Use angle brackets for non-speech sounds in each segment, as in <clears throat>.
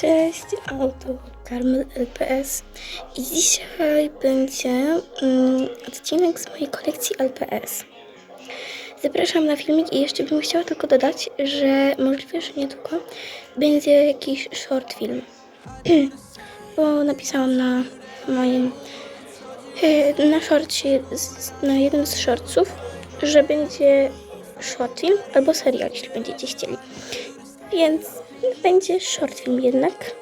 Cześć, auto Karmel LPS i dzisiaj będzie mm, odcinek z mojej kolekcji LPS. Zapraszam na filmik i jeszcze bym chciała tylko dodać, że możliwe, że niedługo będzie jakiś short film, <clears throat> bo napisałam na moim e, na shorcie, z- na jednym z shortców, że będzie short film albo serial, jeśli będziecie chcieli. Więc będzie short film jednak.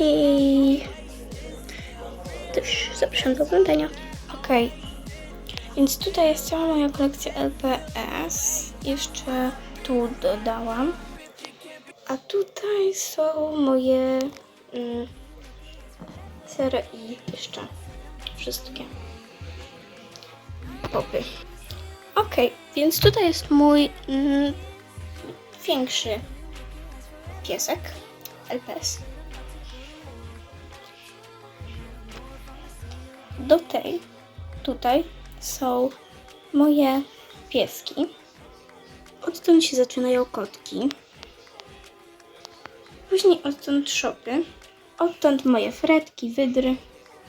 I też zapraszam do oglądania. Ok, więc tutaj jest cała moja kolekcja LPS. Jeszcze tu dodałam. A tutaj są moje mm, sery i jeszcze wszystkie popy. Ok, więc tutaj jest mój mm, większy piesek LPS. Do tej, tutaj są moje pieski. Odtąd się zaczynają kotki. Później odtąd szopy. Odtąd moje fretki, wydry.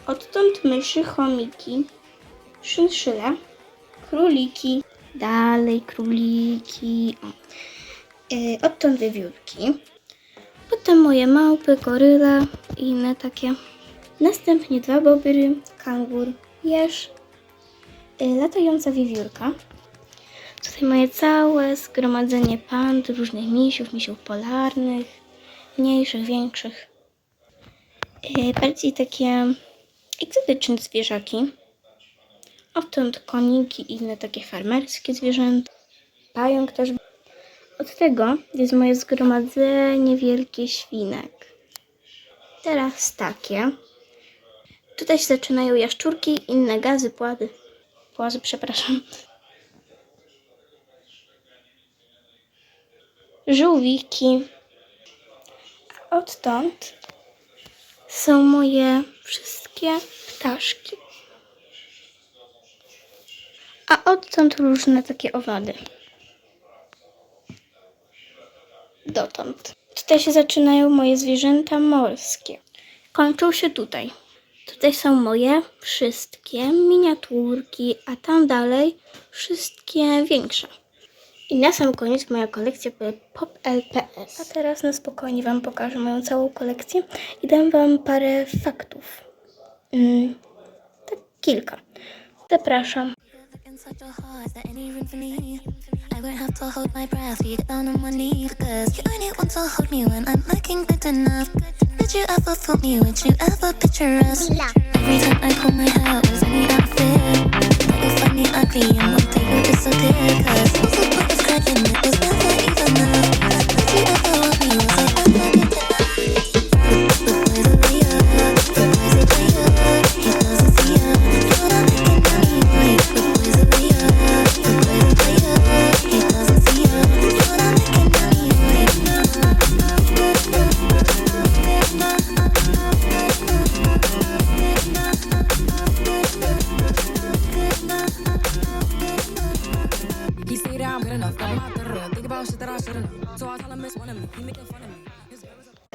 Odtąd myszy, chomiki, szynszyle, króliki. Dalej króliki. O. Yy, odtąd wiewiórki. Potem moje małpy, goryle i inne takie. Następnie dwa bobry, kangur, jeż, yy, latająca wiewiórka. Tutaj moje całe zgromadzenie pand, różnych misiów, misiów polarnych, mniejszych, większych. Yy, bardziej takie egzotyczne zwierzaki. Odtąd koniki i inne takie farmerskie zwierzęta. Pająk też od tego jest moje zgromadzenie wielkie świnek. Teraz takie. Tutaj się zaczynają jaszczurki, inne gazy, płazy. Płazy, przepraszam. Żółwiki. A odtąd są moje wszystkie ptaszki. A odtąd różne takie owady. Dotąd. Tutaj się zaczynają moje zwierzęta morskie. Kończą się tutaj. Tutaj są moje wszystkie miniaturki, a tam dalej wszystkie większe. I na sam koniec moja kolekcja Pop LPS. A teraz na spokojnie Wam pokażę moją całą kolekcję i dam Wam parę faktów. Mm, tak kilka. Zapraszam. Inside your heart, is there any room for me? I won't have to hold my breath, you get down on one knee Cause you only want to hold me when I'm looking good enough Did you ever fool me? Would you ever picture us? Every time I pull my hair, was any outfit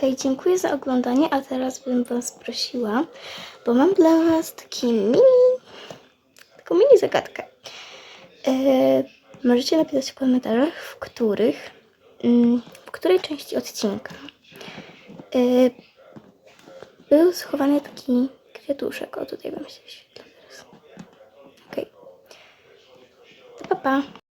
Hej, dziękuję za oglądanie, a teraz bym Was prosiła, bo mam dla Was taki mini, taką mini zagadkę. E, możecie napisać w komentarzach, w których, mm, w której części odcinka e, był schowany taki kwiatuszek. O, tutaj Wam się wyświetla teraz. Okej. To pa, pa.